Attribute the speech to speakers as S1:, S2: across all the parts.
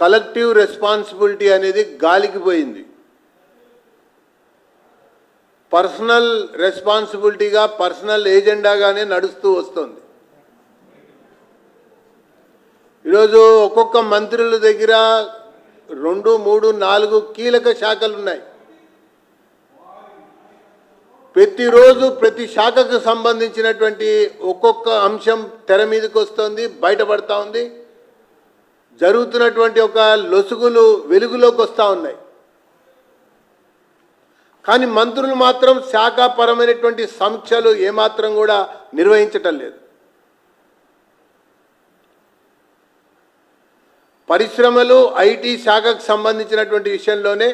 S1: Collective responsibility అనేది గాలికి పోయింది. పర్సనల్ రెస్పాన్సిబిలిటీగా పర్సనల్ ఏజెండాగానే నడుస్తూ వస్తుంది. ఈరోజు ఒక్కొక్క మంత్రుల దగ్గర రెండు మూడు నాలుగు కీలక శాఖలు ఉన్నాయి. ప్రతిరోజు ప్రతి శాఖకు సంబంధించినటువంటి ఒక్కొక్క అంశం తెర మీదకి వస్తుంది బయటపడతా ఉంది. జరుగుతున్నటువంటి ఒక లొసుగులు వెలుగులోకి వస్తూ ఉన్నాయి. కానీ మంత్రులు మాత్రం శాఖాపరమైనటువంటి సమీక్షలు ఏమాత్రం కూడా నిర్వహించటం లేదు. పరిశ్రమలు ఐటీ శాఖకు సంబంధించినటువంటి విషయంలోనే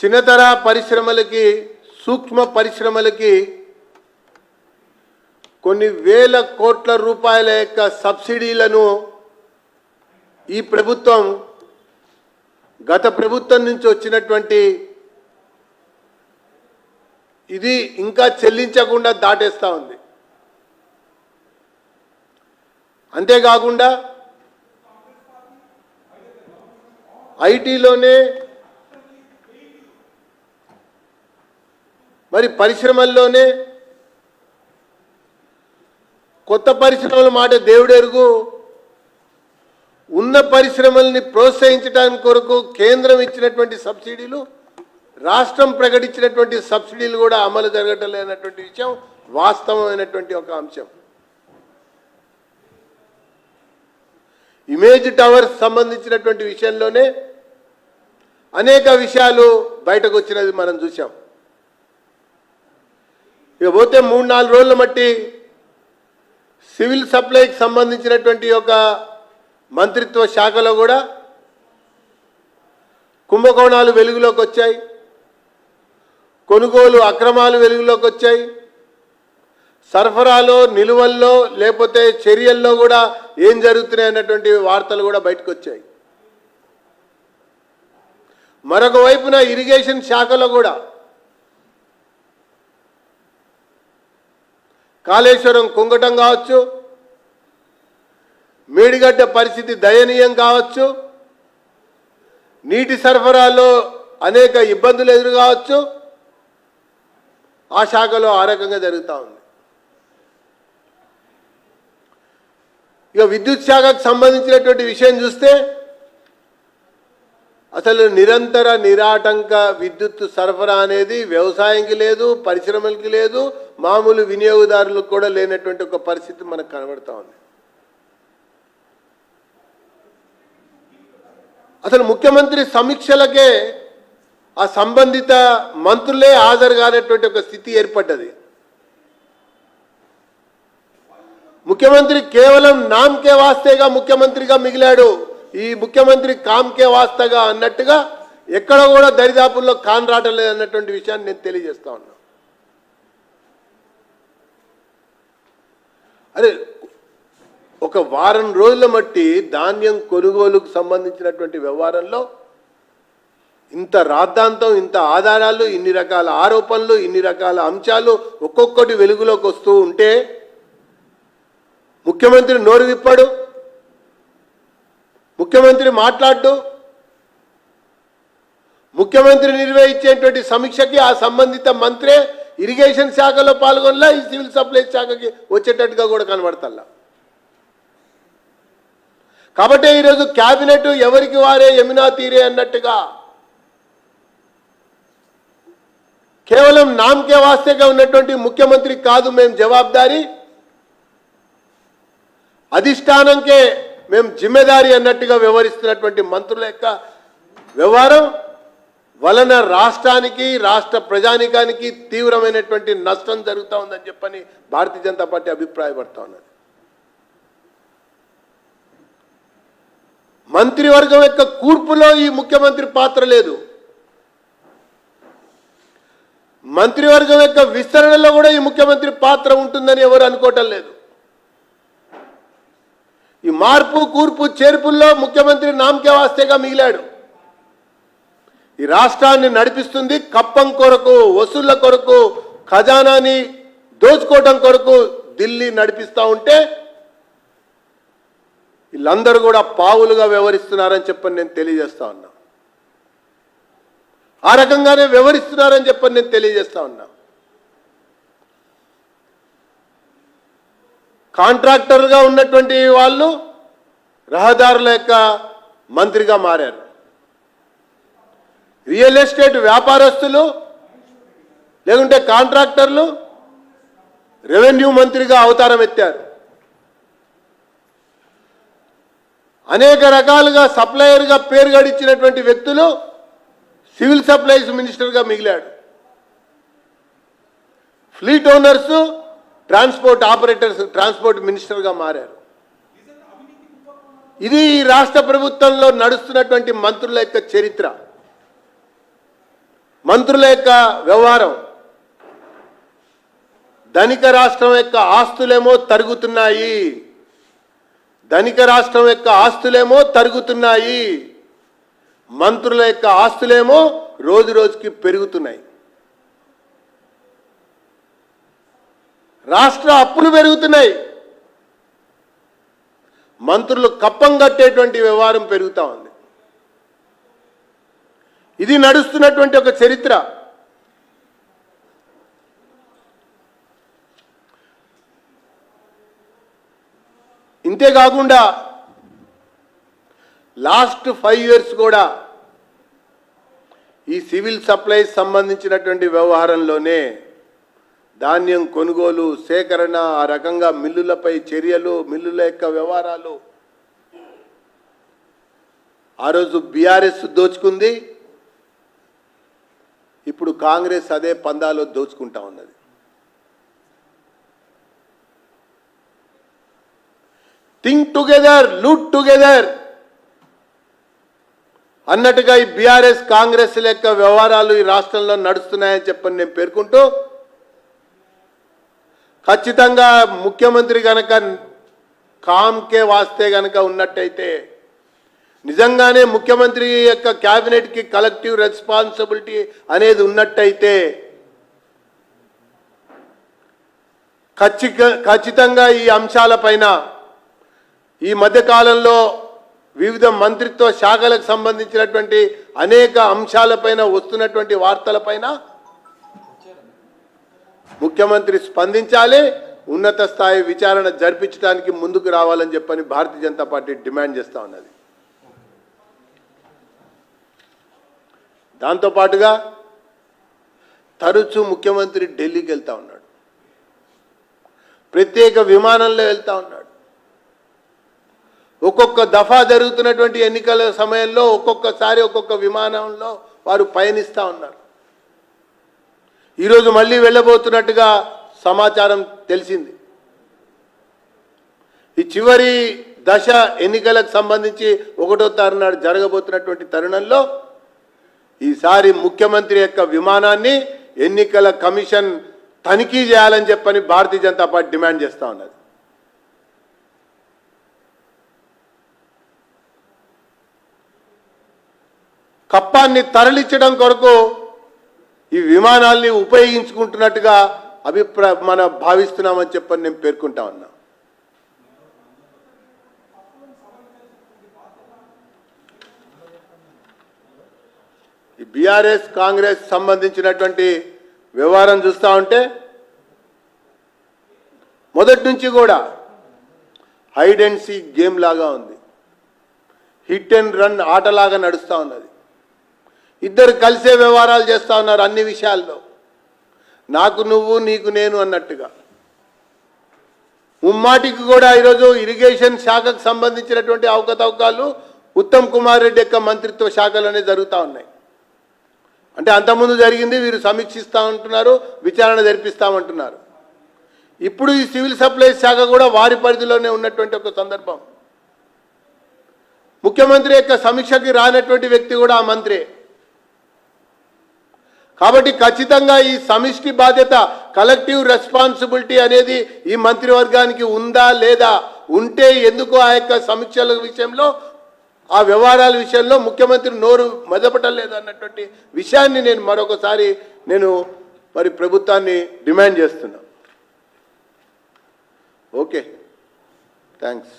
S1: చిన్నతర పరిశ్రమలకి సూక్ష్మ పరిశ్రమలకి కొన్ని వేల కోట్ల రూపాయల యొక్క సబ్సిడీలను ఈ ప్రభుత్వం గత ప్రభుత్వం నుంచి వచ్చినటువంటి ఇది ఇంకా చెల్లించకుండా దాటేస్తూ ఉంది. అంతేకాకుండా ఐటీలోనే మరి పరిశ్రమల్లోనే కొత్త పరిశ్రమల మాట దేవుడెరుగు. ఉన్న పరిశ్రమల్ని ప్రోత్సహించడానికి కొరకు కేంద్రం ఇచ్చినటువంటి సబ్సిడీలు రాష్ట్రం ప్రకటించినటువంటి సబ్సిడీలు కూడా అమలు జరగటం లేనటువంటి విషయం వాస్తవమైనటువంటి ఒక అంశం. ఇమేజ్ టవర్స్ సంబంధించినటువంటి విషయంలోనే అనేక విషయాలు బయటకు వచ్చినది మనం చూసాం ఇక పోతే మూడు నాలుగు రోజుల మట్టి సివిల్ సప్లైకి సంబంధించినటువంటి ఒక మంత్రిత్వ శాఖలో కూడా కుంభకోణాలు వెలుగులోకి వచ్చాయి. కొనుగోలు అక్రమాలు వెలుగులోకి వచ్చాయి. సరఫరాలో నిలువల్లో లేకపోతే చర్యల్లో కూడా ఏం జరుగుతున్నాయి అన్నటువంటి వార్తలు కూడా బయటకు వచ్చాయి. మరొక వైపున ఇరిగేషన్ శాఖలో కూడా కాళేశ్వరం కుంగటం కావచ్చు మేడిగడ్డ పరిస్థితి దయనీయం కావచ్చు. నీటి సరఫరాలో అనేక ఇబ్బందులు ఎదురు కావచ్చు. ఆ శాఖలో ఆ రకంగా జరుగుతూ ఉంది. ఇక విద్యుత్ శాఖకు సంబంధించినటువంటి విషయం చూస్తే అసలు నిరంతర నిరాటంక విద్యుత్ సరఫరా అనేది వ్యవసాయంకి లేదు పరిశ్రమలకి లేదు మామూలు వినియోగదారులకు కూడా లేనటువంటి ఒక పరిస్థితి మనకు కనబడతా ఉంది. అసలు ముఖ్యమంత్రి సమీక్షలకే ఆ సంబంధిత మంత్రులే హాజరు కానటువంటి ఒక స్థితి ఏర్పడ్డది. ముఖ్యమంత్రి కేవలం నామ్కే వాస్తేగా ముఖ్యమంత్రిగా మిగిలాడు. ఈ ముఖ్యమంత్రి కామ్కే వాస్తగా అన్నట్టుగా ఎక్కడ కూడా దరిదాపుల్లో కాన్ రావటం లేదు అన్నటువంటి విషయాన్ని నేను తెలియజేస్తా ఉన్నాను ఒక వారం రోజుల మట్టి ధాన్యం కొనుగోలుకు సంబంధించినటువంటి వ్యవహారంలో ఇంత రాద్ధాంతం ఇంత ఆధారాలు ఇన్ని రకాల ఆరోపణలు ఇన్ని రకాల అంశాలు ఒక్కొక్కటి వెలుగులోకి వస్తూ ఉంటే ముఖ్యమంత్రి నోరు విప్పాడు ముఖ్యమంత్రి మాట్లాడు ముఖ్యమంత్రి నిర్వహించేటువంటి సమీక్షకి ఆ సంబంధిత మంత్రే ఇరిగేషన్ శాఖలో పాల్గొనలా ఈ సివిల్ సప్లైస్ శాఖకి వచ్చేటట్టుగా కూడా కనబడతల్లా. కాబట్టి ఈరోజు క్యాబినెట్ ఎవరికి వారే యమునా తీరే అన్నట్టుగా. కేవలం నామకే వాస్తేగా ఉన్నటువంటి ముఖ్యమంత్రి కాదు మేము జవాబారి అధిష్టానంకే మేము జిమ్మెదారి అన్నట్టుగా వ్యవహరిస్తున్నటువంటి మంత్రుల యొక్క వ్యవహారం వలన రాష్ట్రానికి రాష్ట్ర ప్రజానికానికి తీవ్రమైనటువంటి నష్టం జరుగుతూ ఉందని చెప్పని భారతీయ జనతా పార్టీ అభిప్రాయపడతా ఉన్నది. మంత్రివర్గం యొక్క కూర్పులో ఈ ముఖ్యమంత్రి పాత్ర లేదు. మంత్రివర్గం యొక్క విస్తరణలో కూడా ఈ ముఖ్యమంత్రి పాత్ర ఉంటుందని ఎవరు అనుకోవటం లేదు. ఈ మార్పు కూర్పు చేర్పుల్లో ముఖ్యమంత్రి నామకే వాస్తేగా మిగిలాడు. ఈ రాష్ట్రాన్ని నడిపిస్తుంది కప్పం కొరకు వసూళ్ళ కొరకు ఖజానాని దోచుకోవడం కొరకు ఢిల్లీ నడిపిస్తా ఉంటే వీళ్ళందరూ కూడా పావులుగా వ్యవహరిస్తున్నారని చెప్పని నేను తెలియజేస్తా ఉన్నా. ఆ రకంగానే వ్యవహరిస్తున్నారని చెప్పని నేను తెలియజేస్తా ఉన్నా. కాంట్రాక్టర్గా ఉన్నటువంటి వాళ్ళు రహదారుల యొక్క మంత్రిగా మారారు. రియల్ ఎస్టేట్ వ్యాపారస్తులు లేకుంటే కాంట్రాక్టర్లు రెవెన్యూ మంత్రిగా అవతారం ఎత్తారు. అనేక రకాలుగా సప్లయర్గా పేరు గడిచినటువంటి వ్యక్తులు సివిల్ సప్లైస్ మినిస్టర్గా మిగిలాడు. Fleet owners transport operators transport మినిస్టర్గా మారారు. ఇది ఈ రాష్ట్ర ప్రభుత్వంలో నడుస్తున్నటువంటి మంత్రుల యొక్క చరిత్ర. మంత్రుల యొక్క వ్యవహారం. ధనిక రాష్ట్రం యొక్క ఆస్తులేమో తరుగుతున్నాయి. ధనిక రాష్ట్రం యొక్క ఆస్తులేమో తరుగుతున్నాయి. మంత్రుల యొక్క ఆస్తులేమో రోజు రోజుకి పెరుగుతున్నాయి. రాష్ట్ర అప్పులు పెరుగుతున్నాయి. మంత్రులు కప్పం కట్టేటువంటి వ్యవహారం పెరుగుతూ ఉంది. ఇది నడుస్తున్నటువంటి ఒక చరిత్ర. ఇంతేకాకుండా లాస్ట్ ఫైవ్ ఇయర్స్ కూడా ఈ సివిల్ సప్లైస్ సంబంధించినటువంటి వ్యవహారంలోనే ధాన్యం కొనుగోలు సేకరణ ఆ రకంగా మిల్లులపై చర్యలు మిల్లుల యొక్క వ్యవహారాలు. ఆ రోజు బీఆర్ఎస్ దోచుకుంది. ఇప్పుడు కాంగ్రెస్ అదే పందాలో దోచుకుంటా ఉన్నది. థింక్ టుగెదర్ లూట్ టుగెదర్ అన్నట్టుగా ఈ బీఆర్ఎస్ కాంగ్రెస్ యొక్క వ్యవహారాలు ఈ రాష్ట్రంలో నడుస్తున్నాయని చెప్పని నేను పేర్కొంటూ ఖచ్చితంగా ముఖ్యమంత్రి కనుక కామ్కే వాస్తే కనుక ఉన్నట్టయితే నిజంగానే ముఖ్యమంత్రి యొక్క క్యాబినెట్కి కలెక్టివ్ రెస్పాన్సిబిలిటీ అనేది ఉన్నట్టయితే ఖచ్చిత ఖచ్చితంగా ఈ అంశాలపైన ఈ మధ్యకాలంలో వివిధ మంత్రిత్వ శాఖలకు సంబంధించినటువంటి అనేక అంశాలపైన వస్తున్నటువంటి వార్తలపైన ముఖ్యమంత్రి స్పందించాలి ఉన్నత స్థాయి విచారణ జరిపించడానికి ముందుకు రావాలని చెప్పని భారతీయ జనతా పార్టీ డిమాండ్ చేస్తా ఉన్నది. దాంతోపాటుగా తరచూ ముఖ్యమంత్రి ఢిల్లీకి వెళ్తూ ఉన్నాడు. ప్రత్యేక విమానంలో వెళ్తా ఉన్నాడు. ఒక్కొక్క దఫా జరుగుతున్నటువంటి ఎన్నికల సమయంలో ఒక్కొక్కసారి ఒక్కొక్క విమానంలో వారు పయనిస్తూ ఉన్నారు. ఈరోజు మళ్ళీ వెళ్ళబోతున్నట్టుగా సమాచారం తెలిసింది. ఈ చివరి దశ ఎన్నికలకు సంబంధించి ఒకటో తారీఖు నాడు జరగబోతున్నటువంటి తరుణంలో ఈసారి ముఖ్యమంత్రి యొక్క విమానాన్ని ఎన్నికల కమిషన్ తనిఖీ చేయాలని చెప్పని భారతీయ జనతా పార్టీ డిమాండ్ చేస్తూ ఉన్నది. కప్పాన్ని తరలించడం కొరకు ఈ విమానాల్ని ఉపయోగించుకుంటున్నట్టుగా అభిప్రాయ మన భావిస్తున్నామని చెప్పని నేను పేర్కొంటా ఉన్నా. ఈ బీఆర్ఎస్ కాంగ్రెస్ సంబంధించినటువంటి వ్యవహారం చూస్తూ ఉంటే మొదటి నుంచి కూడా హైడ్ అండ్ సీ గేమ్ లాగా ఉంది. హిట్ అండ్ రన్ ఆటలాగా నడుస్తూ ఉన్నది. ఇద్దరు కలిసే వ్యవహారాలు చేస్తూ ఉన్నారు అన్ని విషయాల్లో. నాకు నువ్వు నీకు నేను అన్నట్టుగా. ముమ్మాటికి కూడా ఈరోజు ఇరిగేషన్ శాఖకు సంబంధించినటువంటి అవకతవకాలు ఉత్తమ్ కుమార్ రెడ్డి యొక్క మంత్రిత్వ శాఖలోనే జరుగుతూ ఉన్నాయి. అంటే అంతకుముందు జరిగింది వీరు సమీక్షిస్తూ ఉంటున్నారు విచారణ జరిపిస్తామంటున్నారు ఇప్పుడు ఈ సివిల్ సప్లైస్ శాఖ కూడా వారి పరిధిలోనే ఉన్నటువంటి ఒక సందర్భం. ముఖ్యమంత్రి యొక్క సమీక్షకి రానటువంటి వ్యక్తి కూడా ఆ మంత్రి. కాబట్టి ఖచ్చితంగా ఈ సమిష్టి బాధ్యత కలెక్టివ్ రెస్పాన్సిబిలిటీ అనేది ఈ మంత్రివర్గానికి ఉందా లేదా ఉంటే ఎందుకు ఆ యొక్క సమీక్షల విషయంలో ఆ వ్యవహారాల విషయంలో ముఖ్యమంత్రి నోరు మెదపటలేదు అన్నటువంటి విషయాన్ని నేను మరొకసారి నేను మరి ప్రభుత్వాన్ని డిమాండ్ చేస్తున్నా. ఓకే. థ్యాంక్స్